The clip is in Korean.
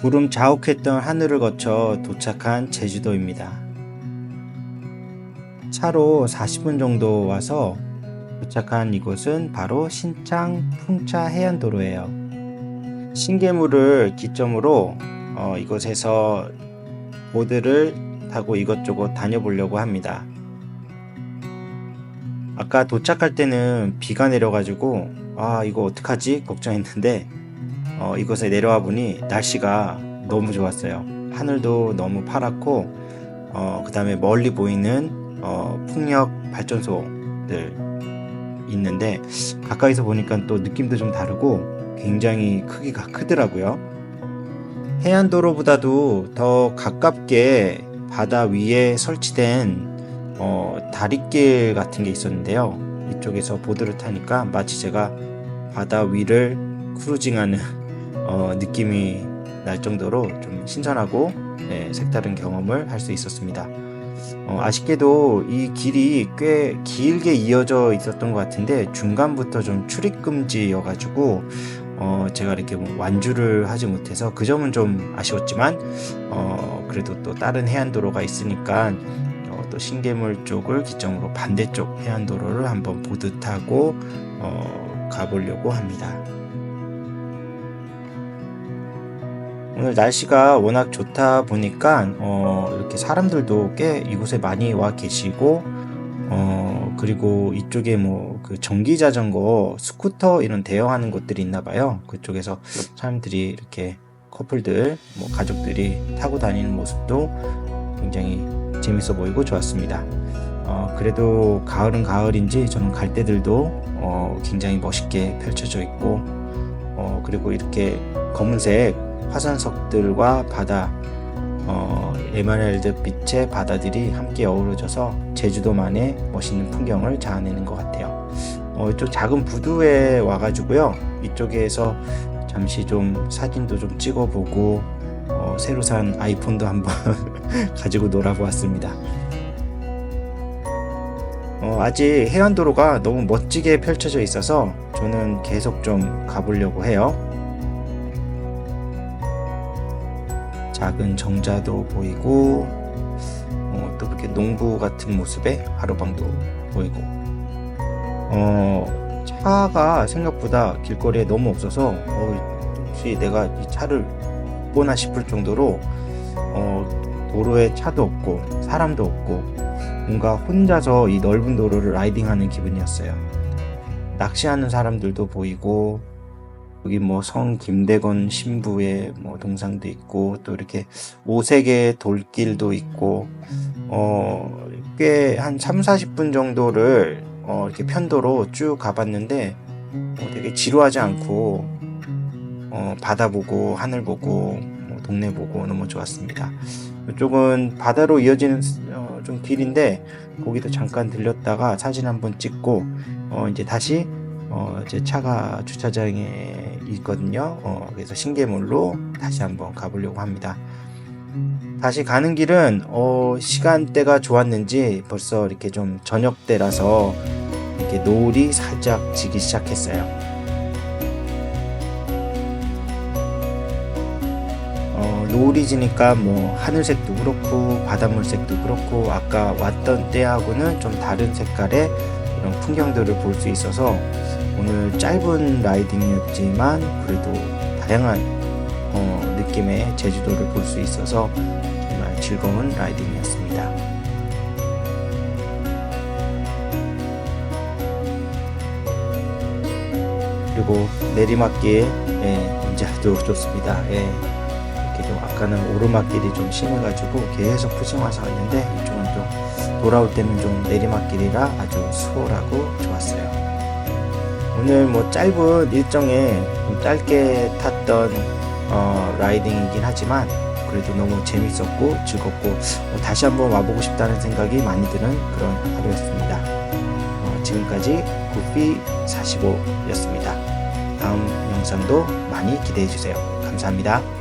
구름 자욱했던 하늘을 거쳐 도착한 제주도입니다. 차로 40분 정도 와서 도착한 이곳은 바로 신창 풍차 해안도로예요. 신계물을 기점으로 어, 이곳에서 보드를 타고 이것저것 다녀보려고 합니다. 아까 도착할 때는 비가 내려가지고 아 이거 어떡하지 걱정했는데 어, 이곳에 내려와 보니 날씨가 너무 좋았어요. 하늘도 너무 파랗고 어, 그 다음에 멀리 보이는 어, 풍력 발전소들 있는데 가까이서 보니까 또 느낌도 좀 다르고 굉장히 크기가 크더라고요. 해안도로보다도 더 가깝게 바다 위에 설치된 어, 다리길 같은 게 있었는데요. 이쪽에서 보드를 타니까 마치 제가 바다 위를 크루징하는 어, 느낌이 날 정도로 좀 신선하고 네, 색다른 경험을 할 수 있었습니다. 어, 아쉽게도 이 길이 꽤 길게 이어져 있었던 것 같은데 중간부터 좀 출입 금지여가지고 어, 제가 이렇게 뭐 완주를 하지 못해서 그 점은 좀 아쉬웠지만 어, 그래도 또 다른 해안도로가 있으니까 어, 또 신계물 쪽을 기점으로 반대쪽 해안도로를 한번 보드 타고 어, 가보려고 합니다. 오늘 날씨가 워낙 좋다 보니까 어, 이렇게 사람들도 꽤 이곳에 많이 와 계시고 어, 그리고 이쪽에 뭐 그 전기 자전거, 스쿠터 이런 대여하는 곳들이 있나 봐요. 그쪽에서 사람들이 이렇게 커플들, 뭐 가족들이 타고 다니는 모습도 굉장히 재밌어 보이고 좋았습니다. 어, 그래도 가을은 가을인지 저는 갈대들도 어, 굉장히 멋있게 펼쳐져 있고 어, 그리고 이렇게 검은색 화산석들과 바다 어, 에메랄드 빛의 바다들이 함께 어우러져서 제주도만의 멋있는 풍경을 자아내는 것 같아요. 어, 이쪽 작은 부두에 와가지고요. 이쪽에서 잠시 좀 사진도 좀 찍어보고 어, 새로 산 아이폰도 한번 가지고 놀아보았습니다. 어, 아직 해안도로가 너무 멋지게 펼쳐져 있어서 저는 계속 좀 가보려고 해요. 작은 정자도 보이고 어, 또 그렇게 농부 같은 모습의 하루방도 보이고 어, 차가 생각보다 길거리에 너무 없어서 어, 혹시 내가 이 차를 못 보나 싶을 정도로 어, 도로에 차도 없고 사람도 없고 뭔가 혼자서 이 넓은 도로를 라이딩하는 기분이었어요. 낚시하는 사람들도 보이고 여기 뭐 성 김대건 신부의 뭐 동상도 있고 또 이렇게 오색의 돌길도 있고 어 꽤 한 3, 40분 정도를 어 이렇게 편도로 쭉 가봤는데 어 되게 지루하지 않고 어 바다 보고 하늘 보고 뭐 동네 보고 너무 좋았습니다. 이쪽은 바다로 이어지는 어 좀 길인데 거기도 잠깐 들렸다가 사진 한번 찍고 어 이제 다시 어, 제 차가 주차장에 있거든요. 어, 그래서 신계물로 다시 한번 가보려고 합니다. 다시 가는 길은 어, 시간대가 좋았는지 벌써 이렇게 좀 저녁 때라서 이렇게 노을이 살짝 지기 시작했어요. 어, 노을이 지니까 뭐 하늘색도 그렇고 바닷물색도 그렇고 아까 왔던 때하고는 좀 다른 색깔의 이런 풍경들을 볼 수 있어서 오늘 짧은 라이딩이었지만 그래도 다양한 어, 느낌의 제주도를 볼 수 있어서 정말 즐거운 라이딩이었습니다. 그리고 내리막길 예, 인자도 좋습니다. 예, 이렇게 좀 아까는 오르막길이 좀 심해가지고 계속 푸싱와서 왔는데 좀 돌아올 때는 좀 내리막길이라 아주 수월하고 좋았어요. 오늘 뭐 짧은 일정에 좀 짧게 탔던 어, 라이딩이긴 하지만 그래도 너무 재밌었고 즐겁고 뭐 다시 한번 와보고 싶다는 생각이 많이 드는 그런 하루였습니다. 어, 지금까지 구피 45였습니다. 다음 영상도 많이 기대해 주세요. 감사합니다.